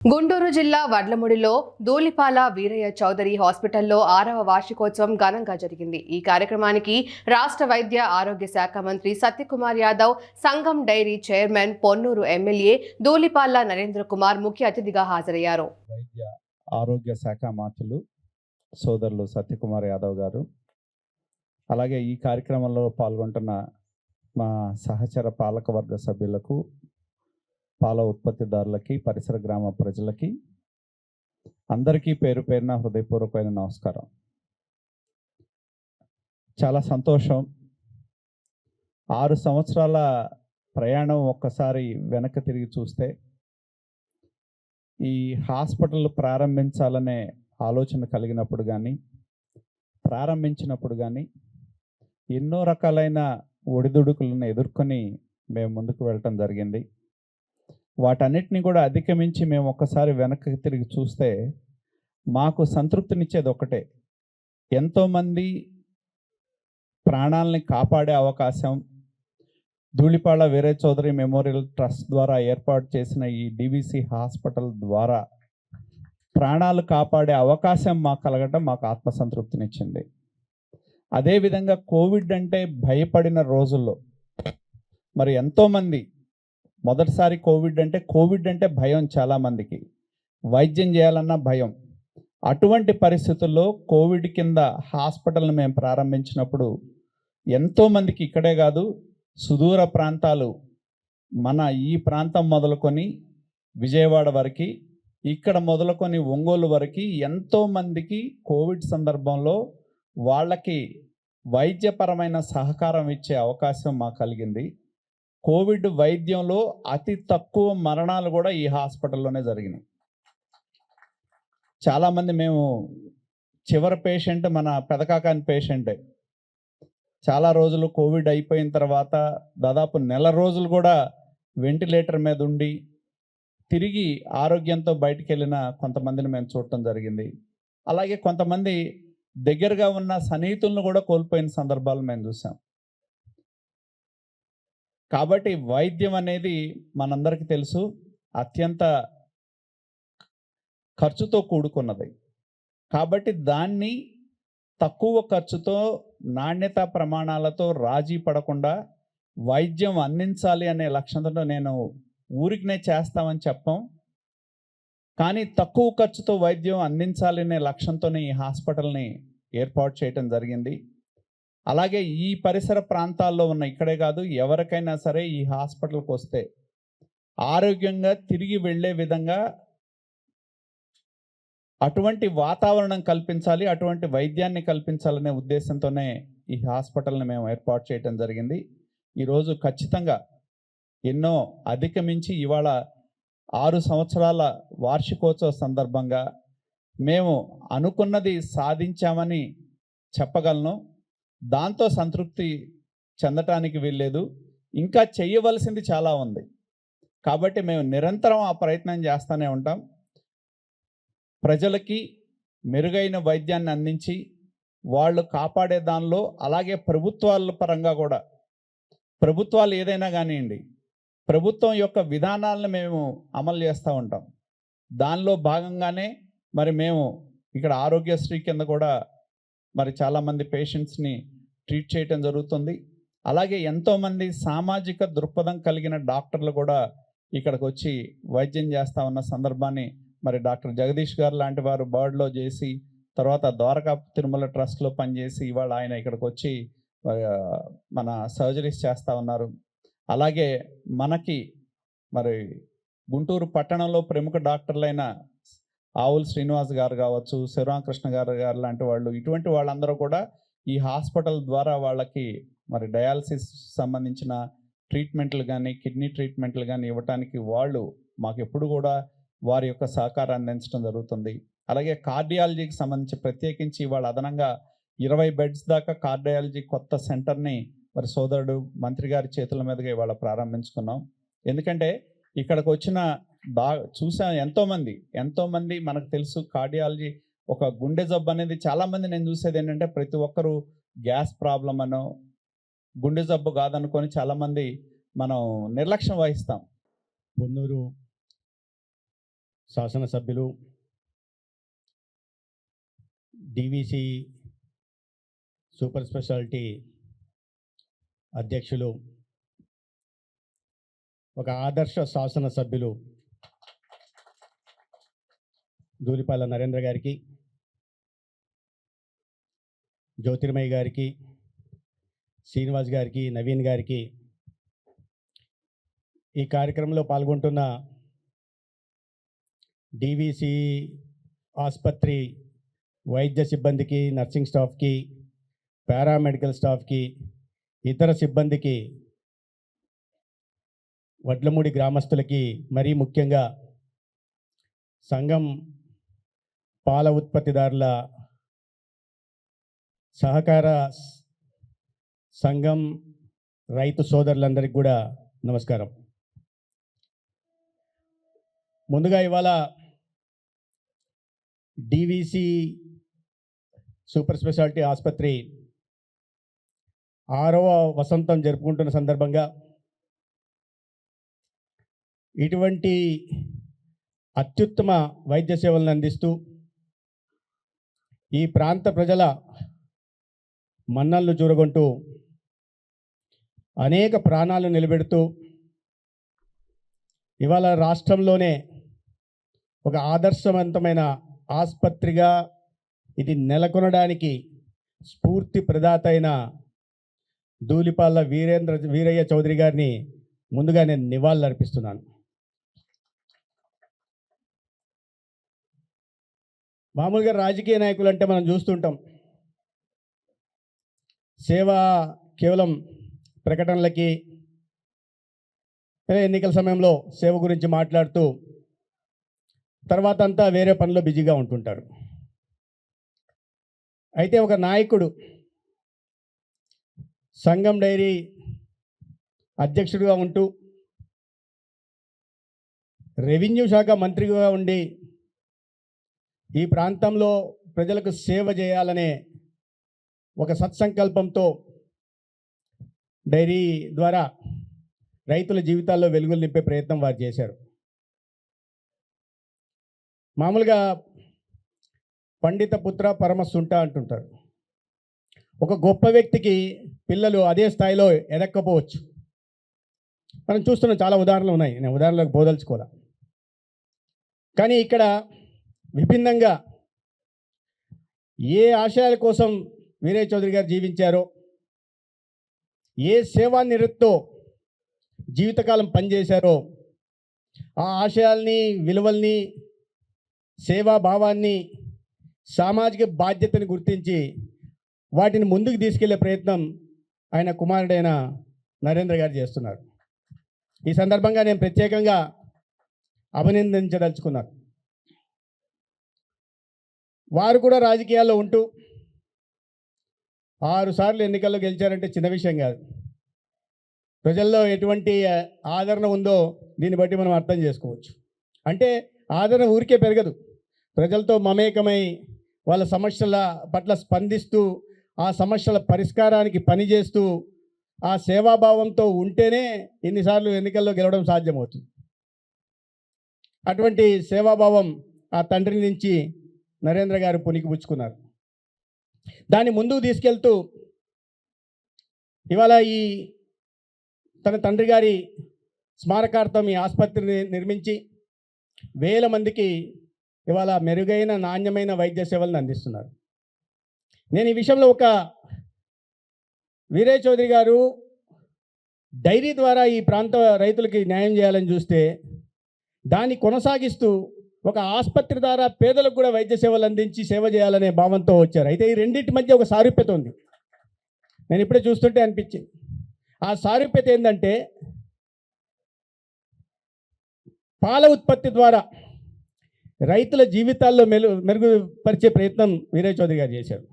గుంటూరు జిల్లా వడ్లముడిలో దూలిపాల వీరయ్య చౌదరి హాస్పిటల్లో ఆరవ వార్షికోత్సవం ఘనంగా జరిగింది. ఈ కార్యక్రమానికి రాష్ట్ర వైద్య ఆరోగ్య శాఖ మంత్రి Satyakumar Yadav Sangam dairy chairman Ponnur MLA Dhulipala Narendra Kumar ముఖ్య అతిథిగా హాజరయ్యారు. వైద్య ఆరోగ్య శాఖ మంత్రులు సోదరులు సత్యకుమార్ యాదవ్ గారు అలాగే ఈ కార్యక్రమంలో పాల్గొంటున్న మా సహచర పాలకవర్గ సభ్యులకు పాల ఉత్పత్తిదారులకి పరిసర గ్రామ ప్రజలకి అందరికీ పేరు పేరున హృదయపూర్వకమైన నమస్కారం. చాలా సంతోషం. ఆరు సంవత్సరాల ప్రయాణం ఒక్కసారి వెనక్కి తిరిగి చూస్తే ఈ హాస్పిటల్ ప్రారంభించాలనే ఆలోచన కలిగినప్పుడు కానీ ప్రారంభించినప్పుడు కానీ ఎన్నో రకాలైన ఒడిదుడుకులను ఎదుర్కొని మేము ముందుకు వెళ్ళటం జరిగింది. వాటన్నిటిని కూడా అధిగమించి మేము ఒక్కసారి వెనక్కి తిరిగి చూస్తే మాకు సంతృప్తినిచ్చేది ఒకటే. ఎంతోమంది ప్రాణాలని కాపాడే అవకాశం ధూళిపాళ వీరే చౌదరి మెమోరియల్ ట్రస్ట్ ద్వారా ఏర్పాటు చేసిన ఈ డివిసి హాస్పిటల్ ద్వారా ప్రాణాలు కాపాడే అవకాశం మాకు కలగటం మాకు ఆత్మసంతృప్తినిచ్చింది. అదేవిధంగా కోవిడ్ అంటే భయపడిన రోజుల్లో మరి ఎంతోమంది మొదటిసారి కోవిడ్ అంటే కోవిడ్ అంటే భయం చాలామందికి వైద్యం చేయాలన్న భయం. అటువంటి పరిస్థితుల్లో కోవిడ్ కింద హాస్పిటల్ని మేము ప్రారంభించినప్పుడు ఎంతోమందికి ఇక్కడే కాదు సుదూర ప్రాంతాలు మన ఈ ప్రాంతం మొదలుకొని విజయవాడ వరకు ఇక్కడ మొదలుకొని ఒంగోలు వరకు ఎంతోమందికి కోవిడ్ సందర్భంలో వాళ్ళకి వైద్యపరమైన సహకారం ఇచ్చే అవకాశం మాకు కలిగింది. కోవిడ్ వైద్యంలో అతి తక్కువ మరణాలు కూడా ఈ హాస్పిటల్లోనే జరిగినాయి. చాలామంది మేము చివరి పేషెంట్ మన పెదకాకాని పేషెంటే. చాలా రోజులు కోవిడ్ అయిపోయిన తర్వాత దాదాపు నెల రోజులు కూడా వెంటిలేటర్ మీద ఉండి తిరిగి ఆరోగ్యంతో బయటికి వెళ్ళిన కొంతమందిని మేము చూడటం జరిగింది. అలాగే కొంతమంది దగ్గరగా ఉన్న సన్నిహితులను కూడా కోల్పోయిన సందర్భాలు మేము చూసాం. కాబట్టి వైద్యం అనేది మనందరికీ తెలుసు. అత్యంత ఖర్చుతో కూడుకున్నది. కాబట్టి దాన్ని తక్కువ ఖర్చుతో నాణ్యత ప్రమాణాలతో రాజీ పడకుండా వైద్యం అందించాలి అనే లక్ష్యంతో నేను ఊరికినే చేస్తామని చెప్పం. కానీ తక్కువ ఖర్చుతో వైద్యం అందించాలి అనే లక్ష్యంతోనే ఈ హాస్పిటల్ని ఏర్పాటు చేయటం జరిగింది. అలాగే ఈ పరిసర ప్రాంతాల్లో ఉన్న ఇక్కడే కాదు ఎవరికైనా సరే ఈ హాస్పిటల్కి వస్తే ఆరోగ్యంగా తిరిగి వెళ్ళే విధంగా అటువంటి వాతావరణం కల్పించాలి అటువంటి వైద్యాన్ని కల్పించాలనే ఉద్దేశంతోనే ఈ హాస్పిటల్ని మేము ఏర్పాటు చేయటం జరిగింది. ఈరోజు ఖచ్చితంగా ఎన్నో అధిగమించి ఇవాళ ఆరు సంవత్సరాల వార్షికోత్సవ సందర్భంగా మేము అనుకున్నది సాధించామని చెప్పగలను. దాంతో సంతృప్తి చెందటానికి వీల్లేదు. ఇంకా చేయవలసింది చాలా ఉంది. కాబట్టి మేము నిరంతరం ఆ ప్రయత్నం చేస్తూనే ఉంటాం. ప్రజలకి మెరుగైన వైద్యాన్ని అందించి వాళ్ళు కాపాడే దానిలో అలాగే ప్రభుత్వాల పరంగా కూడా. ప్రభుత్వాలు ఏదైనా కానివ్వండి ప్రభుత్వం యొక్క విధానాలను మేము అమలు చేస్తూ ఉంటాం. దానిలో భాగంగానే మరి మేము ఇక్కడ ఆరోగ్యశ్రీ కింద కూడా మరి చాలామంది పేషెంట్స్ని ట్రీట్ చేయటం జరుగుతుంది. అలాగే ఎంతోమంది సామాజిక దృక్పథం కలిగిన డాక్టర్లు కూడా ఇక్కడికి వచ్చి వైద్యం చేస్తూ ఉన్న సందర్భాన్ని మరి డాక్టర్ జగదీష్ గారు లాంటి వారు బర్డ్లో చేసి తర్వాత ద్వారకా తిరుమల ట్రస్ట్లో పనిచేసి ఇవాళ ఆయన ఇక్కడికి వచ్చి మన సర్జరీస్ చేస్తూ ఉన్నారు. అలాగే మనకి మరి గుంటూరు పట్టణంలో ప్రముఖ డాక్టర్లైన ఆవుల్ శ్రీనివాస్ గారు కావచ్చు శివరామకృష్ణ గారు గారు లాంటి వాళ్ళు ఇటువంటి వాళ్ళందరూ కూడా ఈ హాస్పిటల్ ద్వారా వాళ్ళకి మరి డయాలసిస్ సంబంధించిన ట్రీట్మెంట్లు కానీ కిడ్నీ ట్రీట్మెంట్లు కానీ ఇవ్వటానికి వాళ్ళు మాకు ఎప్పుడు కూడా వారి యొక్క సహకారాన్ని అందించడం జరుగుతుంది. అలాగే కార్డియాలజీకి సంబంధించి ప్రత్యేకించి వాళ్ళు అదనంగా ఇరవై బెడ్స్ దాకా కార్డియాలజీ కొత్త సెంటర్ని మరి సోదరుడు మంత్రి గారి చేతుల మీదుగా ఇవాళ ప్రారంభించుకున్నాం. ఎందుకంటే ఇక్కడికి వచ్చిన బాగా చూసాను ఎంతోమంది ఎంతోమంది మనకు తెలుసు కార్డియాలజీ ఒక గుండె జబ్బు అనేది చాలామంది నేను చూసేది ఏంటంటే ప్రతి ఒక్కరూ గ్యాస్ ప్రాబ్లం అనో గుండె జబ్బు కాదనుకొని చాలామంది మనం నిర్లక్ష్యం వహిస్తాం. పొన్నూరు శాసనసభ్యులు డివిసి సూపర్ స్పెషాలిటీ అధ్యక్షులు ఒక ఆదర్శ శాసనసభ్యులు ధూలిపాల నరేంద్ర గారికి జ్యోతిర్మయ్య గారికి శ్రీనివాస్ గారికి నవీన్ గారికి ఈ కార్యక్రమంలో పాల్గొంటున్న డివిసి ఆసుపత్రి వైద్య సిబ్బందికి నర్సింగ్ స్టాఫ్కి పారామెడికల్ స్టాఫ్కి ఇతర సిబ్బందికి వడ్లమూడి గ్రామస్తులకి మరీ ముఖ్యంగా సంఘం పాల ఉత్పత్తిదారుల సహకార సంఘం రైతు సోదరులందరికీ కూడా నమస్కారం. ముందుగా ఇవాళ డివిసి సూపర్ స్పెషాలిటీ ఆసుపత్రి ఆరవ వసంతం జరుపుకుంటున్న సందర్భంగా ఇటువంటి అత్యుత్తమ వైద్య సేవలను అందిస్తూ ఈ ప్రాంత ప్రజల మన్నళ్ళు చూరగొంటూ అనేక ప్రాణాలు నిలబెడుతూ ఇవాళ రాష్ట్రంలోనే ఒక ఆదర్శవంతమైన ఆసుపత్రిగా ఇది నెలకొనడానికి స్ఫూర్తి ప్రదాత అయిన ధూళిపాల వీరేంద్ర వీరయ్య చౌదరి గారిని ముందుగా నేను నివాళులర్పిస్తున్నాను. మామూలుగా రాజకీయ నాయకులు అంటే మనం చూస్తుంటాం. సేవ కేవలం ప్రకటనలకి ఎన్నికల సమయంలో సేవ గురించి మాట్లాడుతూ తర్వాత అంతా వేరే పనిలో బిజీగా ఉంటుంటారు. అయితే ఒక నాయకుడు సంఘం డైరీ అధ్యక్షుడిగా ఉంటూ రెవెన్యూ శాఖ మంత్రిగా ఉండి ఈ ప్రాంతంలో ప్రజలకు సేవ చేయాలనే ఒక సత్సంకల్పంతో డైరీ ద్వారా రైతుల జీవితాల్లో వెలుగులు నింపే ప్రయత్నం వారు చేశారు. మామూలుగా పండిత పుత్ర పరమసుంట అంటుంటారు. ఒక గొప్ప వ్యక్తికి పిల్లలు అదే స్థాయిలో ఎదక్కపోవచ్చు. మనం చూస్తున్న చాలా ఉదాహరణలు ఉన్నాయి. నేను ఉదాహరణలకు బోదలుచుకోవాలా కానీ ఇక్కడ విభిన్నంగా ఏ ఆశయాల కోసం వీరయ్య చౌదరి గారు జీవించారో ఏ సేవా నిరతితో జీవితకాలం పనిచేశారో ఆ ఆశయాల్ని విలువల్ని సేవా భావాన్ని సామాజిక బాధ్యతని గుర్తించి వాటిని ముందుకు తీసుకెళ్ళే ప్రయత్నం ఆయన కుమారుడైన నరేంద్ర గారు చేస్తున్నారు. ఈ సందర్భంగా నేను ప్రత్యేకంగా అభినందించదలుచుకున్నాను. వారు కూడా రాజకీయాల్లో ఉంటూ ఆరుసార్లు ఎన్నికల్లో గెలిచారంటే చిన్న విషయం కాదు. ప్రజల్లో ఎటువంటి ఆదరణ ఉందో దీన్ని బట్టి మనం అర్థం చేసుకోవచ్చు. అంటే ఆదరణ ఊరికే పెరగదు. ప్రజలతో మమేకమై వాళ్ళ సమస్యల పట్ల స్పందిస్తూ ఆ సమస్యల పరిష్కారానికి పనిచేస్తూ ఆ సేవాభావంతో ఉంటేనే ఇన్నిసార్లు ఎన్నికల్లో గెలవడం సాధ్యమవుతుంది. అటువంటి సేవాభావం ఆ తండ్రి నుంచి నరేంద్ర గారు పుణికిపుచ్చుకున్నారు. దాన్ని ముందుకు తీసుకెళ్తూ ఇవాళ ఈ తన తండ్రి గారి స్మారకార్థం ఈ ఆసుపత్రిని నిర్మించి వేల మందికి ఇవాళ మెరుగైన నాణ్యమైన వైద్య సేవలను అందిస్తున్నారు. నేను ఈ విషయంలో ఒక వీరే చౌదరి గారు డైరీ ద్వారా ఈ ప్రాంత రైతులకి న్యాయం చేయాలని చూస్తే దాన్ని కొనసాగిస్తూ ఒక ఆసుపత్రి ద్వారా పేదలకు కూడా వైద్య సేవలు అందించి సేవ చేయాలనే భావంతో వచ్చారు. అయితే ఈ రెండింటి మధ్య ఒక సారూప్యత ఉంది. నేను ఇప్పుడే చూస్తుంటే అనిపించింది. ఆ సారూప్యత ఏంటంటే పాల ఉత్పత్తి ద్వారా రైతుల జీవితాల్లో మెలు మెరుగుపరిచే ప్రయత్నం వీరే చౌదరి గారు చేశారు.